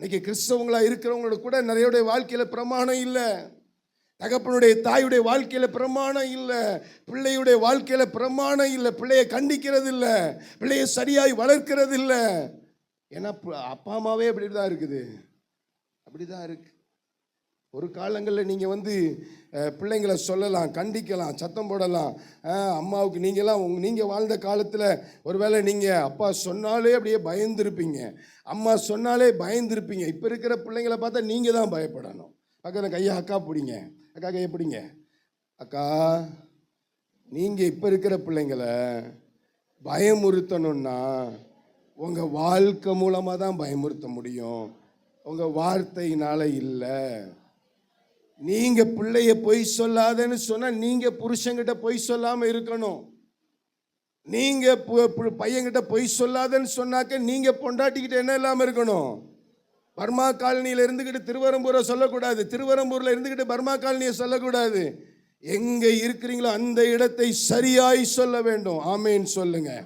இன்னைக்கு கிறிஸ்தவங்களா இருக்கிறவங்களோட கூட நிறையோடைய வாழ்க்கையில் பிரமாணம் இல்லை. தகப்பனுடைய தாயுடைய வாழ்க்கையில் பிரமாணம் இல்லை. பிள்ளையுடைய வாழ்க்கையில் பிரமாணம் இல்லை. பிள்ளையை கண்டிக்கிறது இல்லை. பிள்ளையை சரியாய் வளர்க்கிறது இல்லை. ஏன்னா அப்பா அம்மாவே அப்படி தான் இருக்குது. அப்படி தான் இருக்குது ஒரு காலங்களில் நீங்கள் வந்து பிள்ளைங்களை சொல்லலாம் கண்டிக்கலாம் சத்தம் போடலாம். அம்மாவுக்கு நீங்களாம் உங் நீங்கள் வாழ்ந்த காலத்தில் ஒருவேளை நீங்கள் அப்பா சொன்னாலே அப்படியே பயந்துருப்பீங்க. அம்மா சொன்னாலே பயந்துருப்பீங்க. இப்போ இருக்கிற பிள்ளைங்களை பார்த்தா நீங்கள் தான் பயப்படணும். பக்கத்தில் கையை அக்கா பிடிங்க. அக்கா கையை பிடிங்க. அக்கா நீங்கள் இப்போ இருக்கிற பிள்ளைங்களை பயமுறுத்தணும்னா உங்கள் வாழ்க்கை மூலமாக தான் பயமுறுத்த முடியும். உங்கள் வார்த்தையினால் இல்லை. நீங்க பிள்ளைய பொய் சொல்லாதன்னு சொன்னா நீங்க புருஷன்கிட்ட பொய் சொல்லாம இருக்கணும். நீங்க பு- பு- பையன்கிட்ட பொய் சொல்லாதன்னு சொன்னாக்க நீங்க பொண்டாட்டிக்கிட்ட என்ன இல்லாம இருக்கணும்? பர்மா காலனியில இருந்துக்கிட்டு திருவரம்பூரை சொல்லக்கூடாது. திருவரம்பூர்ல இருந்துக்கிட்டு பர்மா காலனியை சொல்லக்கூடாது. எங்க இருக்கிறீங்களோ அந்த இடத்தை சரியாய் சொல்ல வேண்டும். ஆமேன்னு சொல்லுங்க.